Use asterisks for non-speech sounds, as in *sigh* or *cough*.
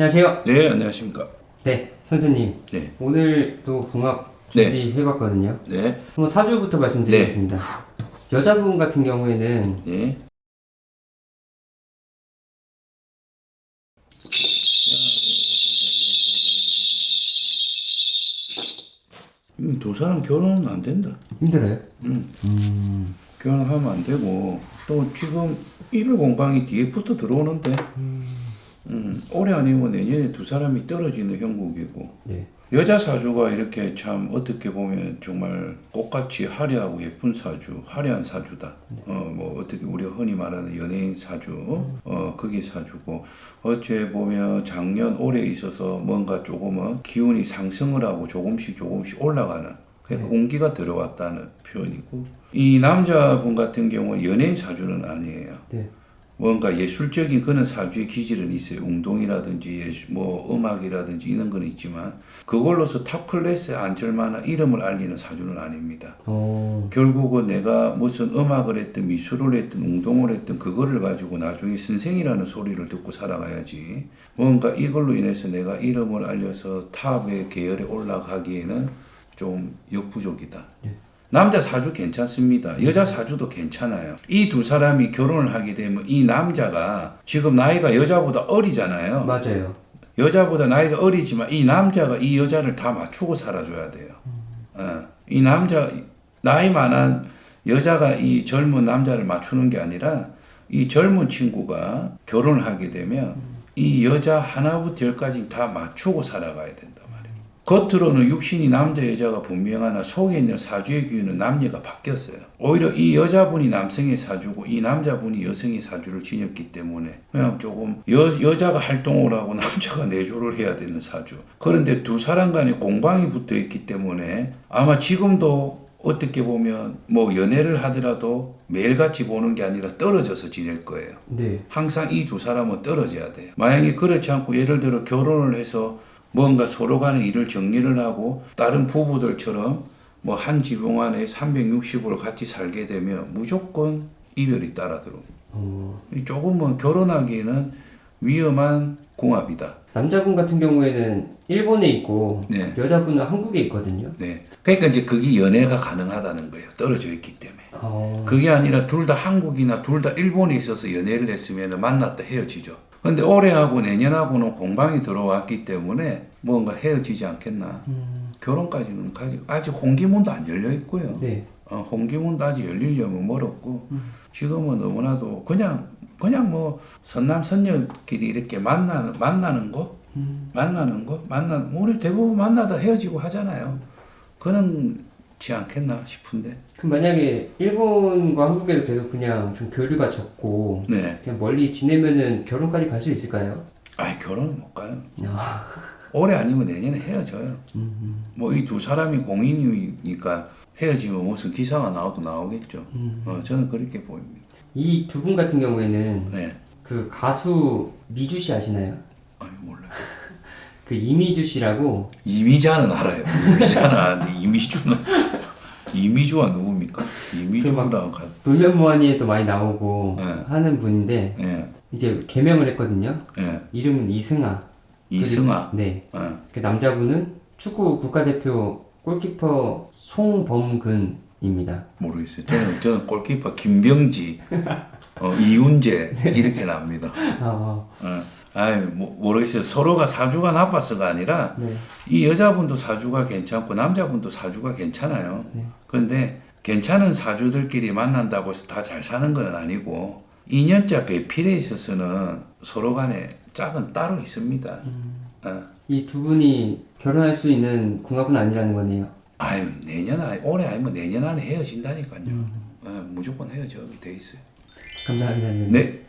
안녕하세요. 네, 안녕하십니까. 네, 선생님. 네. 오늘도 궁합 준비해봤거든요. 네, 한번 사주부터 말씀드리겠습니다. 여자분 같은 경우에는 네. 음, 두 사람 결혼은 안 된다. 힘들어요. 결혼하면 안 되고 또 지금 일을 공방이 뒤에 붙어 들어오는데 음, 올해 아니면 내년에 두 사람이 떨어지는 형국이고 네. 여자 사주가 이렇게 참 어떻게 보면 정말 꽃같이 화려하고 예쁜 사주, 화려한 사주다. 어, 뭐 어떻게 우리가 흔히 말하는 연예인 사주, 어, 그게 사주고 어째 보면 작년 올해 있어서 뭔가 조금은 기운이 상승을 하고 조금씩 조금씩 올라가는 그러니까 온기가 들어왔다는 표현이고 이 남자분 같은 경우는 연예인 사주는 아니에요. 네. 뭔가 예술적인 그런 사주의 기질은 있어요. 운동이라든지 예술, 뭐 음악이라든지 이런 건 있지만 그걸로서 탑 클래스에 앉을 만한 이름을 알리는 사주는 아닙니다. 어, 결국은 내가 무슨 음악을 했든 미술을 했든 운동을 했든 그거를 가지고 나중에 선생이라는 소리를 듣고 살아가야지 뭔가 이걸로 인해서 내가 이름을 알려서 탑의 계열에 올라가기에는 좀 역부족이다. 남자 사주 괜찮습니다. 여자 사주도 괜찮아요. 이 두 사람이 결혼을 하게 되면 이 남자가 지금 나이가 여자보다 어리잖아요. 맞아요. 여자보다 나이가 어리지만 이 남자가 이 여자를 다 맞추고 살아줘야 돼요. 어, 이 남자 나이 많은 여자가 이 젊은 남자를 맞추는 게 아니라 이 젊은 친구가 결혼을 하게 되면 이 여자 하나부터 열까지 다 맞추고 살아가야 말이에요. 겉으로는 육신이 남자 여자가 분명하나 속에 있는 사주의 기운은 남녀가 바뀌었어요. 오히려 이 여자분이 남성의 사주고 이 남자분이 여성의 사주를 지녔기 때문에 그냥 조금 여, 여자가 활동을 하고 *laughs* 남자가 내조를 해야 되는 사주. 그런데 두 사람 간에 공방이 붙어 있기 때문에 아마 지금도 어떻게 보면 뭐 연애를 하더라도 매일같이 보는 게 아니라 떨어져서 지낼 거예요. 네. 항상 이 두 사람은 떨어져야 돼요. 만약에 그렇지 않고 예를 들어 결혼을 해서 뭔가 서로 간의 일을 정리를 하고 다른 부부들처럼 뭐 한 지붕 안에 360으로 같이 살게 되면 무조건 이별이 따라 들어옵니다. 어, 이 조금은 결혼하기에는 위험한 궁합이다. 남자분 같은 경우에는 일본에 있고 네. 여자분은 한국에 있거든요. 네. 그러니까 이제 그게 연애가 가능하다는 거예요. 떨어져 있기 때문에. 어, 그게 아니라 둘 다 한국이나 둘 다 일본에 있어서 연애를 했으면 만났다 헤어지죠. 근데 올해하고 내년하고는 공방이 들어왔기 때문에 뭔가 헤어지지 않겠나. 결혼까지는 아직, 아직 홍기문도 안 열려 있고요. 네. 어, 홍기문도 아직 열리려면 멀었고 지금은 너무나도 그냥 그냥 뭐 선남 선녀끼리 이렇게 만나는 만나는 거 만나는 거 만나 뭐 우리 대부분 만나다 헤어지고 하잖아요. 그런 지 않겠나 싶은데. 그럼 만약에 일본과 한국에도 계속 그냥 좀 교류가 적고 네. 그냥 멀리 지내면은 결혼까지 갈 수 있을까요? 아이 결혼은 못 가요. 아, 올해 아니면 내년에 헤어져요. 뭐이 두 사람이 공인이니까 헤어지면 무슨 기사가 나오도 나오겠죠. 어, 저는 그렇게 보입니다. 이 두 분 같은 경우에는 네. 그 가수 미주 씨 아시나요? 아니 몰라요. *laughs* 그 이미주 씨라고 이미자는 알아요. 이미자는 아는데 이미주는 이미주가 누굽니까? 이미주랑 가. 놀면무한이에도 많이 나오고 네. 하는 분인데 예, 이제 개명을 했거든요. 예. 이름은 이승아. 이승아. 네. 어, 그 남자분은 축구 국가대표 골키퍼 송범근입니다. 모르겠어요. 저는 저는 골키퍼 김병지, *laughs* 어, 이훈재 이렇게 납니다. 어, 어. 아이 뭐, 모르겠어요. 서로가 사주가 나빠서가 아니라 네. 이 여자분도 사주가 괜찮고 남자분도 사주가 괜찮아요. 그런데 괜찮은 사주들끼리 만난다고 해서 다 잘 사는 건 아니고 2년차 배필에 있어서는 서로 간에 짝은 따로 있습니다. 어. 이두 분이 결혼할 수 있는 궁합은 아니라는 거네요. 아유 내년 아 올해 아니면 내년 안에 헤어진다니까요. 어, 무조건 헤어져 돼 있어요. 감사합니다. 네.